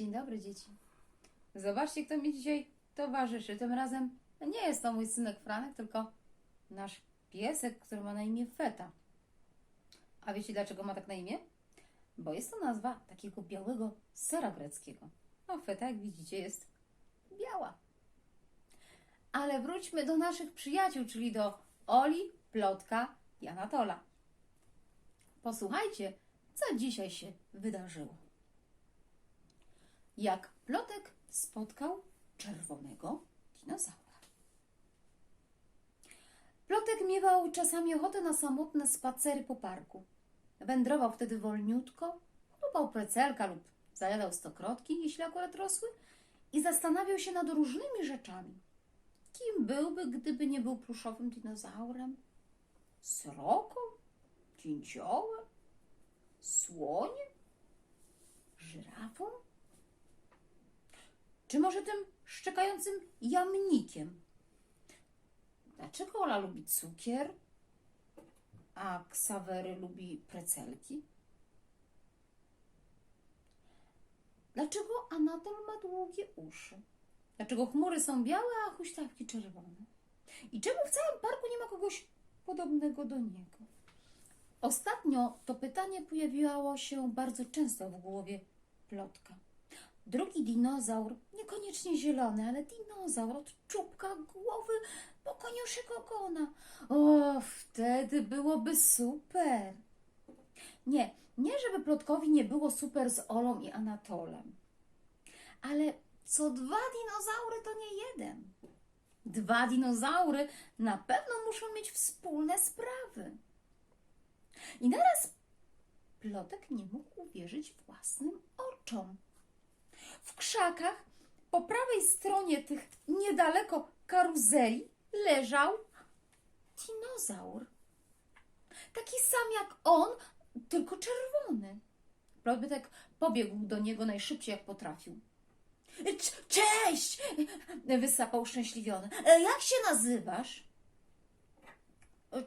Dzień dobry, dzieci. Zobaczcie, kto mi dzisiaj towarzyszy. Tym razem nie jest to mój synek Franek, tylko nasz piesek, który ma na imię Feta. A wiecie, dlaczego ma tak na imię? Bo jest to nazwa takiego białego sera greckiego. No, Feta, jak widzicie, jest biała. Ale wróćmy do naszych przyjaciół, czyli do Oli, Plotka i Anatola. Posłuchajcie, co dzisiaj się wydarzyło. Jak Plotek spotkał czerwonego dinozaura. Plotek miewał czasami ochotę na samotne spacery po parku. Wędrował wtedy wolniutko, lubał precelka lub zajadał stokrotki, jeśli akurat rosły, i zastanawiał się nad różnymi rzeczami. Kim byłby, gdyby nie był pluszowym dinozaurem? Sroką? Dzięciołem? Słoniem? Żyrafą? Czy może tym szczekającym jamnikiem? Dlaczego Ola lubi cukier, a Ksawery lubi precelki? Dlaczego Anatol ma długie uszy? Dlaczego chmury są białe, a huśtawki czerwone? I czemu w całym parku nie ma kogoś podobnego do niego? Ostatnio to pytanie pojawiało się bardzo często w głowie plotka. Drugi dinozaur, niekoniecznie zielony, ale dinozaur od czubka głowy po koniuszek ogona. O, wtedy byłoby super. Nie, nie żeby plotkowi nie było super z Olą i Anatolem. Ale co dwa dinozaury to nie jeden. Dwa dinozaury na pewno muszą mieć wspólne sprawy. I naraz plotek nie mógł uwierzyć własnym oczom. W krzakach po prawej stronie tych niedaleko karuzeli leżał dinozaur. Taki sam jak on, tylko czerwony. Plotek pobiegł do niego najszybciej jak potrafił. "Cze- Cześć! wysapał uszczęśliwiony. "E, Jak się nazywasz?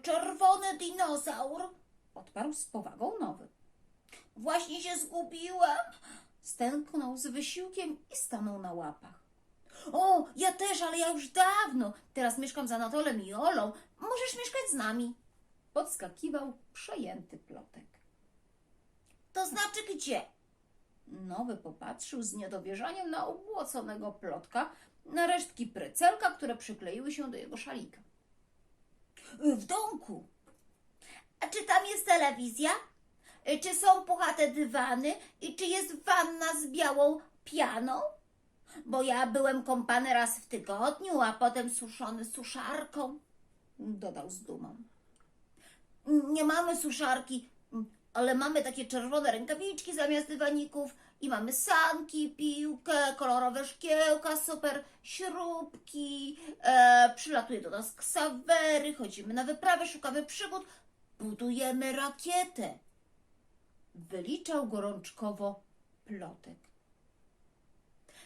Czerwony dinozaur, odparł z powagą nowy. Właśnie się zgubiłem. Stęknął z wysiłkiem i stanął na łapach. O, ja też, ale ja już dawno. Teraz mieszkam z Anatolem i Olą. Możesz mieszkać z nami. Podskakiwał przejęty plotek. To znaczy gdzie? Nowy popatrzył z niedowierzaniem na obłoconego plotka, na resztki precelka, które przykleiły się do jego szalika. W domku. A czy tam jest telewizja? Y, Czy są puchate dywany? I czy jest wanna z białą pianą? Bo ja byłem kąpany raz w tygodniu, a potem suszony suszarką, dodał z dumą. Nie mamy suszarki, ale mamy takie czerwone rękawiczki zamiast dywaników i mamy sanki, piłkę, kolorowe szkiełka, super śrubki, e, przylatuje do nas ksawery, chodzimy na wyprawę, szukamy przygód, budujemy rakietę. Wyliczał gorączkowo plotek.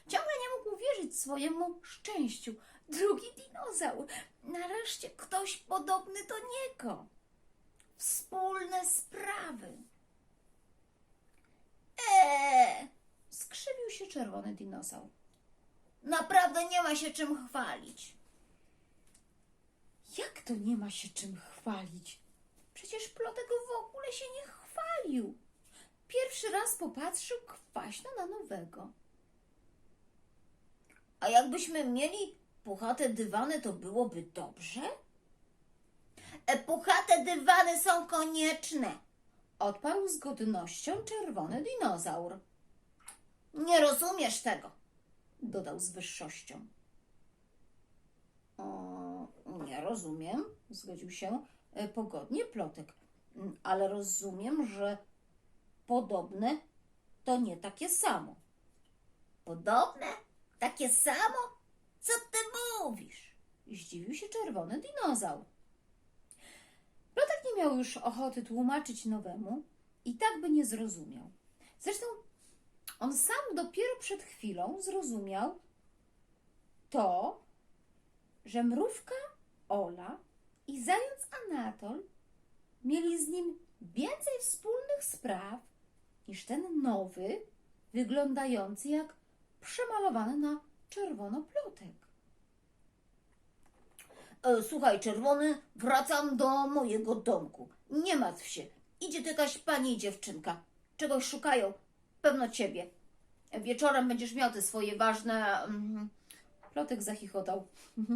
Ciągle nie mógł uwierzyć swojemu szczęściu. Drugi dinozaur. Nareszcie ktoś podobny do niego. Wspólne sprawy. Eee, skrzywił się czerwony dinozaur. Naprawdę nie ma się czym chwalić. Jak to nie ma się czym chwalić? Przecież Plotek w ogóle się nie chwalił. Pierwszy raz popatrzył kwaśno na nowego. A jakbyśmy mieli puchate dywany, to byłoby dobrze? E, puchate dywany są konieczne, odparł z godnością czerwony dinozaur. Nie rozumiesz tego, dodał z wyższością. O, nie rozumiem, zgodził się e, pogodnie plotek, Mm, ale rozumiem, że podobne to nie takie samo. Podobne? Takie samo? Co ty mówisz? Zdziwił się czerwony dinozaur. Plotek nie miał już ochoty tłumaczyć nowemu i tak by nie zrozumiał. Zresztą on sam dopiero przed chwilą zrozumiał to, że mrówka Ola i zając Anatol mieli z nim więcej wspólnych spraw niż ten nowy, wyglądający jak przemalowany na czerwono plotek. E, słuchaj, czerwony, wracam do mojego domku. Nie martw się. Idzie tu jakaś pani i dziewczynka. Czegoś szukają. Pewno ciebie. Wieczorem będziesz miał te swoje ważne. Mm, plotek zachichotał.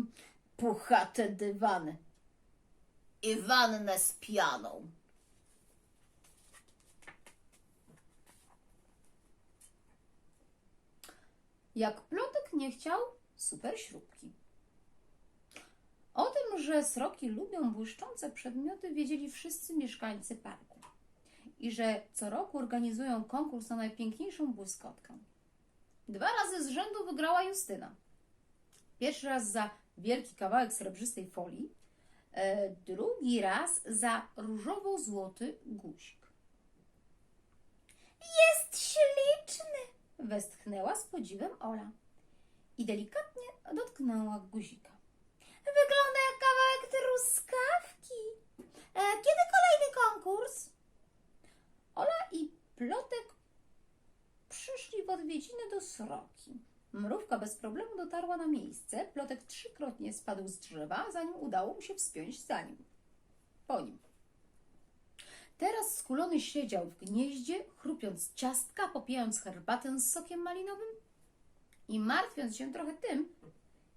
Puchate dywany. I z pianą. Jak plotek nie chciał, super śrubki. O tym, że sroki lubią błyszczące przedmioty, wiedzieli wszyscy mieszkańcy parku. I że co roku organizują konkurs na najpiękniejszą błyskotkę. Dwa razy z rzędu wygrała Justyna. Pierwszy raz za wielki kawałek srebrzystej folii, e, drugi raz za różowo-złoty guzik. Jest śliczny! Westchnęła z podziwem Ola i delikatnie dotknęła guzika. Wygląda jak kawałek truskawki. E, kiedy kolejny konkurs? Ola i Plotek przyszli w odwiedziny do Sroki. Mrówka bez problemu dotarła na miejsce. Plotek trzykrotnie spadł z drzewa, zanim udało mu się wspiąć za nim. Po nim. Teraz skulony siedział w gnieździe, chrupiąc ciastka, popijając herbatę z sokiem malinowym i martwiąc się trochę tym,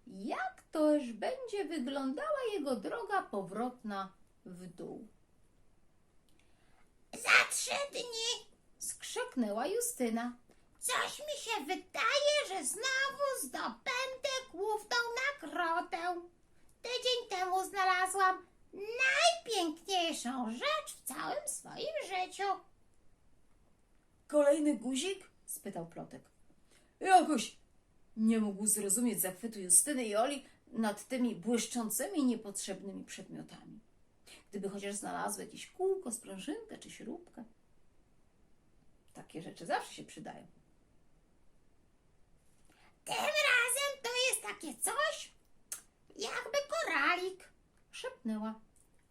jak toż będzie wyglądała jego droga powrotna w dół. Za trzy dni! skrzeknęła Justyna. Coś mi się wydaje, że znowu zdobędę główną nagrodę. Tydzień temu znalazłam najpiękniejszą rzecz w całym swoim życiu. Kolejny guzik? spytał Plotek. Jakoś nie mógł zrozumieć zachwytu Justyny i Oli nad tymi błyszczącymi, niepotrzebnymi przedmiotami. Gdyby chociaż znalazły jakieś kółko, sprężynkę czy śrubkę. Takie rzeczy zawsze się przydają. Tym razem to jest takie coś, jakby koralik, szepnęła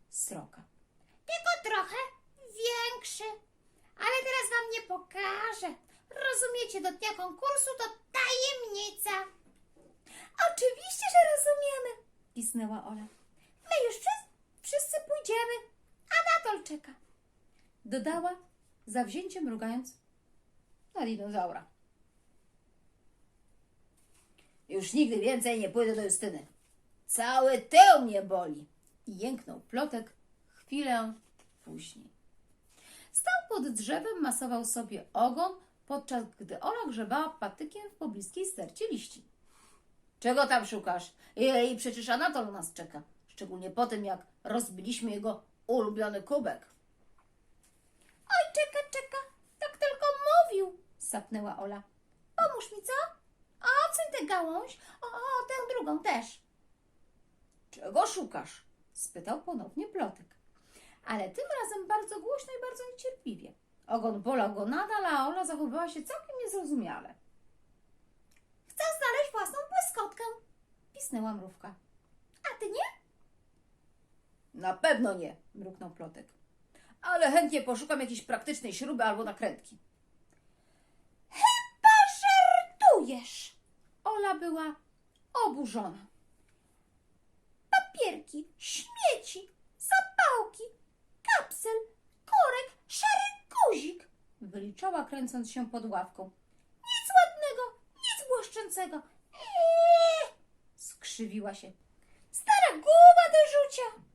sroka. Tylko trochę większy. Ale teraz wam nie pokażę. Rozumiecie, do dnia konkursu to tajemnica. Oczywiście, że rozumiemy, pisnęła Ola. My już wszyscy, wszyscy pójdziemy, a Natol czeka. Dodała, zawzięcie mrugając na dinozaura. Już nigdy więcej nie pójdę do Justyny. Cały tył mnie boli. Jęknął plotek chwilę później. Stał pod drzewem, masował sobie ogon, podczas gdy Ola grzebała patykiem w pobliskiej stercie liści. Czego tam szukasz? Jej, przecież Anatol nas czeka. Szczególnie po tym, jak rozbiliśmy jego ulubiony kubek. Oj, czeka, czeka. Tak tylko mówił, sapnęła Ola. Pomóż mi, co? O, co tę gałąź? O, o, tę drugą też. Czego szukasz? Spytał ponownie plotek. Ale tym razem bardzo głośno i bardzo niecierpliwie. Ogon bolał go nadal, a Ola zachowywała się całkiem niezrozumiale. Chcę znaleźć własną błyskotkę, pisnęła mrówka. A ty nie? Na pewno nie, mruknął plotek. Ale chętnie poszukam jakiejś praktycznej śruby albo nakrętki. Chyba żartujesz! Ola była oburzona. Papierki, śmieci, zapałki, kapsel, korek, szary guzik, wyliczała kręcąc się pod ławką. Nic ładnego, nic błyszczącego. Eee, skrzywiła się. Stara głowa do rzucia.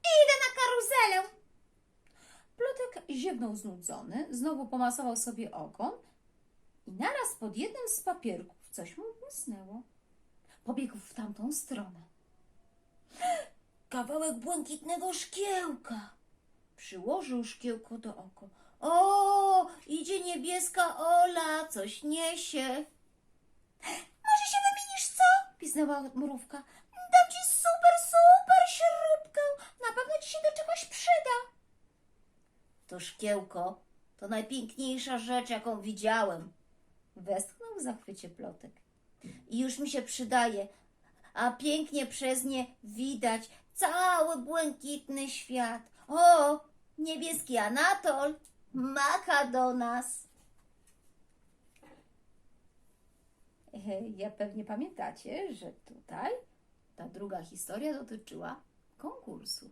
Idę na karuzelę. Plotek ziewnął znudzony, znowu pomasował sobie ogon i naraz pod jednym z papierków coś mu błysnęło. Pobiegł w tamtą stronę. Kawałek błękitnego szkiełka. Przyłożył szkiełko do oko. O, idzie niebieska Ola, coś niesie. Może się wymienisz, co? Pisnęła mrówka. Dam ci super, super śrubkę. Na pewno ci się do czegoś przyda. To szkiełko to najpiękniejsza rzecz, jaką widziałem. Westchnął w zachwycie plotek. I już mi się przydaje, a pięknie przez nie widać cały błękitny świat. O, niebieski Anatol macha do nas. ja pewnie pamiętacie, że tutaj ta druga historia dotyczyła konkursu.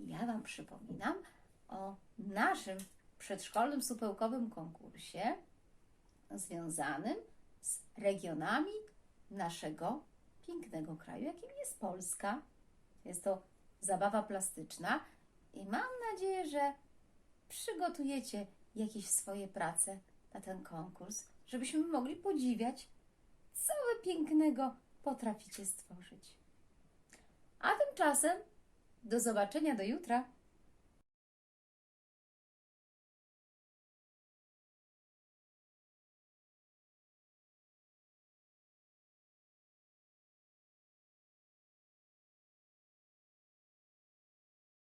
Ja Wam przypominam o naszym przedszkolnym supełkowym konkursie związanym z regionami naszego pięknego kraju, jakim jest Polska. Jest to zabawa plastyczna i mam nadzieję, że przygotujecie jakieś swoje prace na ten konkurs, żebyśmy mogli podziwiać, co wy pięknego potraficie stworzyć. A tymczasem do zobaczenia do jutra.